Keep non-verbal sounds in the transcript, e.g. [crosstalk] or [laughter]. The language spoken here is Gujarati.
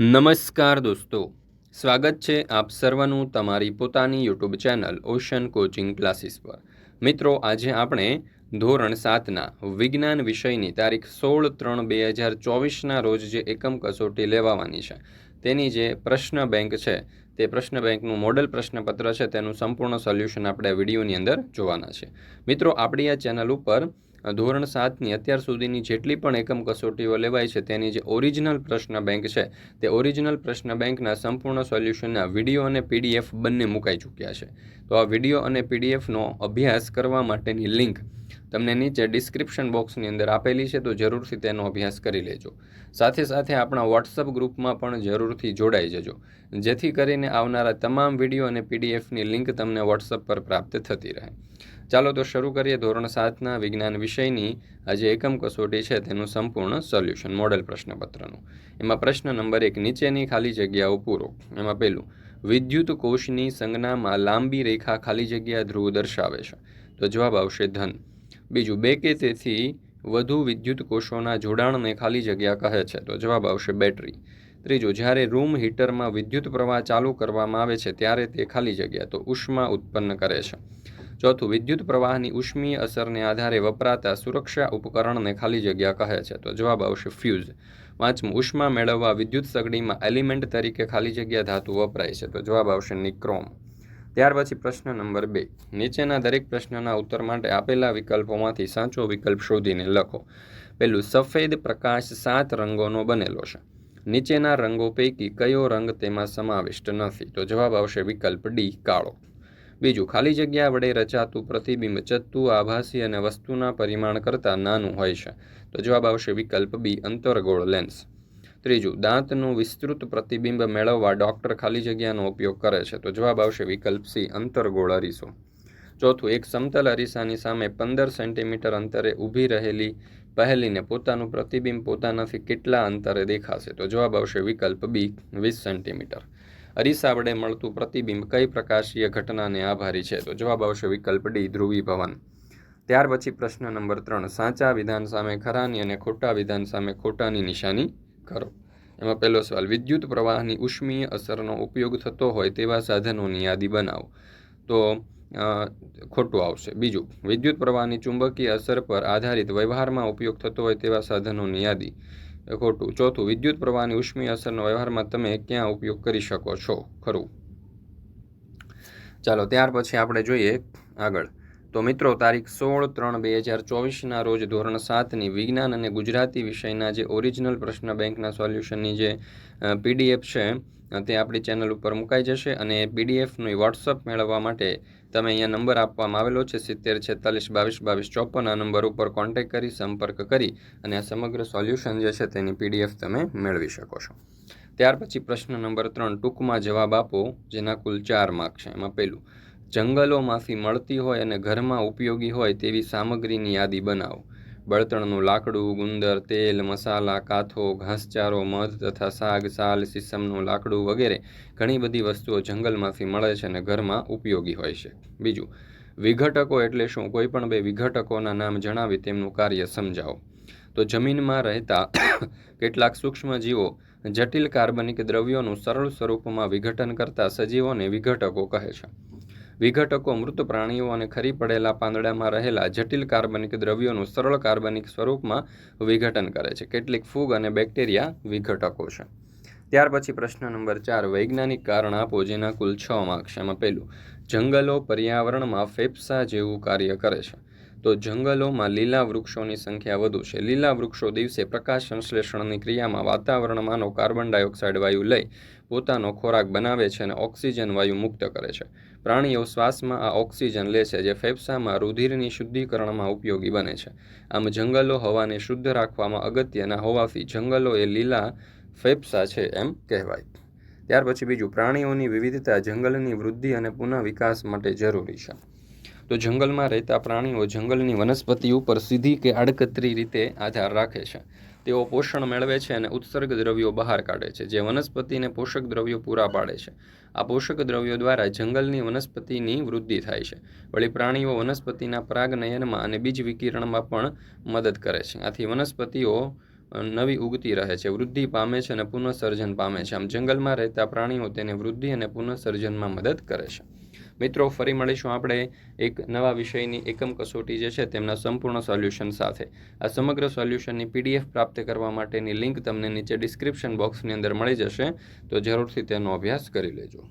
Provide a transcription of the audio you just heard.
નમસ્કાર દોસ્તો. સ્વાગત છે આપ સર્વનું તમારી પોતાની YouTube channel Ocean coaching classes પર. મિત્રો, આજે આપણે ધોરણ સાતના વિજ્ઞાન વિષયની તારીખ સોળ ત્રણ બે હજાર ચોવીસના રોજ જે એકમ કસોટી લેવાવાની છે, તેની જે પ્રશ્ન બેંક છે, તે પ્રશ્ન બેંકનું મોડલ પ્રશ્નપત્ર છે, તેનું સંપૂર્ણ સોલ્યુશન આપણે વિડીયોની અંદર જોવાના છે. મિત્રો, આપણી આ ચેનલ ઉપર ધોરણ સાતની અત્યાર સુધીની જેટલી પણ એકમ કસોટીઓ લેવાય છે, તેની જે ઓરિજિનલ પ્રશ્ન બેંક છે, તે ઓરિજિનલ પ્રશ્ન બેંકના સંપૂર્ણ સોલ્યુશનના વીડિયો અને પીડીએફ બંને મુકાઈ ચૂક્યા છે. તો આ વીડિયો અને પીડીએફનો અભ્યાસ કરવા માટેની લિંક તમને નીચે ડિસ્ક્રિપ્શન બોક્સની અંદર આપેલી છે, તો જરૂરથી તેનો અભ્યાસ કરી લેજો. સાથે સાથે આપણા વોટ્સઅપ ગ્રુપમાં પણ જરૂરથી જોડાઈ જજો, જેથી કરીને આવનારા તમામ વીડિયો અને પીડીએફની લિંક તમને વોટ્સઅપ પર પ્રાપ્ત થતી રહે. ચાલો તો શરૂ કરીએ ધોરણ સાતના વિજ્ઞાન વિષયની. આજે એકમ કસોટી છે, તેનું સંપૂર્ણ સોલ્યુશન મોડેલ પ્રશ્નપત્રનું. એમાં પ્રશ્ન નંબર એક, નીચેની ખાલી જગ્યાઓ પૂરો. એમાં પહેલું, વિદ્યુત કોષની સંજ્ઞામાં લાંબી રેખા ખાલી જગ્યા ધ્રુવ દર્શાવે છે. તો જવાબ આવશે ધન. બીજું, બે કે તેથી વધુ વિદ્યુત કોષોના જોડાણને ખાલી જગ્યા કહે છે. તો જવાબ આવશે બેટરી. ત્રીજું, જ્યારે રૂમ હીટરમાં વિદ્યુત પ્રવાહ ચાલુ કરવામાં આવે છે, ત્યારે તે ખાલી જગ્યા, તો ઉષ્મા ઉત્પન્ન કરે છે. ચોથું, વિદ્યુત પ્રવાહની ઉષ્મીય અસરને આધારે વપરાતા સુરક્ષા ઉપકરણને ખાલી જગ્યા કહે છે, તો જવાબ આવશે ફ્યુઝ. પાંચમું, ઉષ્મા મેળવવા વિદ્યુત સગડીમાં એલિમેન્ટ તરીકે ખાલી જગ્યા ધાતુ વપરાય છે, તો જવાબ આવશે નિક્રોમ. ત્યાર પછી પ્રશ્ન નંબર બે. નીચેના દરેક પ્રશ્નના ઉત્તર માટે આપેલા વિકલ્પોમાંથી સાચો વિકલ્પ શોધીને લખો. પેલું સફેદ પ્રકાશ સાત રંગોનો બનેલો છે. નીચેના રંગો પૈકી કયો રંગ તેમાં સમાવિષ્ટ નથી? તો જવાબ આવશે વિકલ્પ ડી, કાળો. બીજું, ખાલી જગ્યા વડે રચાતું પ્રતિબિંબ ચત્તુ, આભાસી અને વસ્તુના પરિમાણ કરતાં નાનું હોય છે. તો જવાબ આવશે વિકલ્પ બી, અંતરગોળ લેન્સ ત્રીજું, દાંતનું વિસ્તૃત પ્રતિબિંબ મેળવવા ડૉક્ટર ખાલી જગ્યાનો ઉપયોગ કરે છે. તો જવાબ આવશે વિકલ્પ સી, અંતરગોળ અરીસો. ચોથું, એક સમતલ અરીસાની સામે પંદર સેન્ટીમીટર અંતરે ઊભી રહેલી પહેલીને પોતાનું પ્રતિબિંબ પોતાનાથી કેટલા અંતરે દેખાશે? તો જવાબ આવશે વિકલ્પ બી, વીસ સેન્ટીમીટર. અરીસા વડે મળતું પ્રતિબિંબ કઈ પ્રકાશીય ઘટનાને આભારી છે? તો જવાબ આવશે વિકલ્પ ડી ધ્રુવીભવન ત્યાર પછી પ્રશ્ન નંબર ત્રણ, સાચા વિધાન સામે ખરાની અને ખોટા વિધાન સામે ખોટાની નિશાની કરો એમાં પહેલો સવાલ, વિદ્યુત પ્રવાહની ઉષ્મીય અસરનો ઉપયોગ થતો હોય તેવા સાધનોની યાદી બનાવો. તો ખોટું આવશે. બીજું, વિદ્યુત પ્રવાહની ચુંબકીય અસર પર આધારિત વ્યવહારમાં ઉપયોગ થતો હોય તેવા સાધનોની યાદી. ખોટું. ચોથું, વિદ્યુત પ્રવાહની ઉષ્મીય અસરનો વ્યવહારમાં તમે ક્યાં ઉપયોગ કરી શકો છો? ખરું. ચાલો, ત્યાર પછી આપણે જોઈએ આગળ. તો મિત્રો, તારીખ સોળ ત્રણ બે હજાર ચોવીસના રોજ ધોરણ સાતની વિજ્ઞાન અને ગુજરાતી વિષયના જે ઓરિજિનલ પ્રશ્ન બેંકના સોલ્યુશનની જે પીડીએફ છે તે આપણી ચેનલ ઉપર મુકાઈ જશે અને પીડીએફનું વોટ્સઅપ મેળવવા માટે તમે અહીંયા નંબર આપવામાં આવેલો છે, સિત્તેર, છેતાલીસ, બાવીસ બાવીસ, ચોપન, આ નંબર ઉપર કોન્ટેક કરી, સંપર્ક કરી અને આ સમગ્ર સોલ્યુશન જે છે તેની પીડીએફ તમે મેળવી શકો છો. ત્યાર પછી પ્રશ્ન નંબર ત્રણ, ટૂંકમાં જવાબ આપો, જેના કુલ ચાર માર્ક છે. એમાં પહેલું, જંગલોમાંથી મળતી હોય અને ઘરમાં ઉપયોગી હોય તેવી સામગ્રીની યાદી બનાવો. બળતણનું લાકડું, ગુંદર, તેલ, મસાલા, કાથો, ઘાસચારો, મધ તથા શાક, સાલ સીસમનું લાકડું વગેરે ઘણી બધી વસ્તુઓ જંગલમાંથી મળે છે અને ઘરમાં ઉપયોગી હોય છે. બીજું, વિઘટકો એટલે શું? કોઈ પણ બે વિઘટકોના નામ જણાવી તેમનું કાર્ય સમજાવો. તો જમીનમાં રહેતા [coughs] કેટલાક સૂક્ષ્મ જીવો જટિલ કાર્બનિક દ્રવ્યોનું સરળ સ્વરૂપમાં વિઘટન કરતા સજીવોને વિઘટકો કહે છે. વિઘટકો મૃત પ્રાણીઓ અને ખરી પડેલા પાંદડામાં રહેલા જટિલ કાર્બનિક દ્રવ્યોનું સરળ કાર્બનિક સ્વરૂપમાં વિઘટન કરે છે. કેટલીક ફૂગ અને બેક્ટેરિયા વિઘટકો છે. ત્યાર પછી પ્રશ્ન નંબર ચાર, વૈજ્ઞાનિક કારણ આપો જેના કુલ છ માર્ક્સ એમાં પહેલું, જંગલો પર્યાવરણમાં ફેફસા જેવું કાર્ય કરે છે. તો જંગલોમાં લીલા વૃક્ષોની સંખ્યા વધુ છે. લીલા વૃક્ષો દિવસે પ્રકાશ સંશ્લેષણની ક્રિયામાં વાતાવરણમાંનો કાર્બન ડાયોક્સાઇડ વાયુ લઈ પોતાનો ખોરાક બનાવે છે અને ઓક્સિજન વાયુ મુક્ત કરે છે. પ્રાણીઓ શ્વાસમાં આ ઓક્સિજન લે છે, જે ફેફસામાં રુધિરની શુદ્ધિકરણમાં ઉપયોગી બને છે. આમ જંગલો હવાને શુદ્ધ રાખવામાં અગત્યના હોવાથી જંગલો એ લીલા ફેફસા છે એમ કહેવાય. ત્યાર પછી બીજું, પ્રાણીઓની વિવિધતા જંગલની વૃદ્ધિ અને પુનઃ વિકાસ માટે જરૂરી છે. તો જંગલમાં રહેતા પ્રાણીઓ જંગલની વનસ્પતિ ઉપર સીધી કે આડકતરી રીતે આધાર રાખે છે. તેઓ પોષણ મેળવે છે અને ઉત્સર્ગ દ્રવ્યો બહાર કાઢે છે, જે વનસ્પતિને પોષક દ્રવ્યો પૂરા પાડે છે. આ પોષક દ્રવ્યો દ્વારા જંગલની વનસ્પતિની વૃદ્ધિ થાય છે. વળી પ્રાણીઓ વનસ્પતિના પરાગનયનમાં અને બીજ વિકિરણમાં પણ મદદ કરે છે. આથી વનસ્પતિઓ નવી ઉગતી રહે છે, વૃદ્ધિ પામે છે અને પુનઃસર્જન પામે છે. આમ જંગલમાં રહેતા પ્રાણીઓ તેને વૃદ્ધિ અને પુનઃસર્જનમાં મદદ કરે છે. મિત્રો, ફરી મળીશું આપણે એક નવા વિષયની એકમ કસોટી જે છે તેમના સંપૂર્ણ સોલ્યુશન સાથે. આ સમગ્ર સોલ્યુશનની પીડીએફ પ્રાપ્ત કરવા માટેની લિંક તમને નીચે ડિસ્ક્રિપ્શન બોક્સની અંદર મળી જશે, તો જરૂરથી તેનો અભ્યાસ કરી લેજો.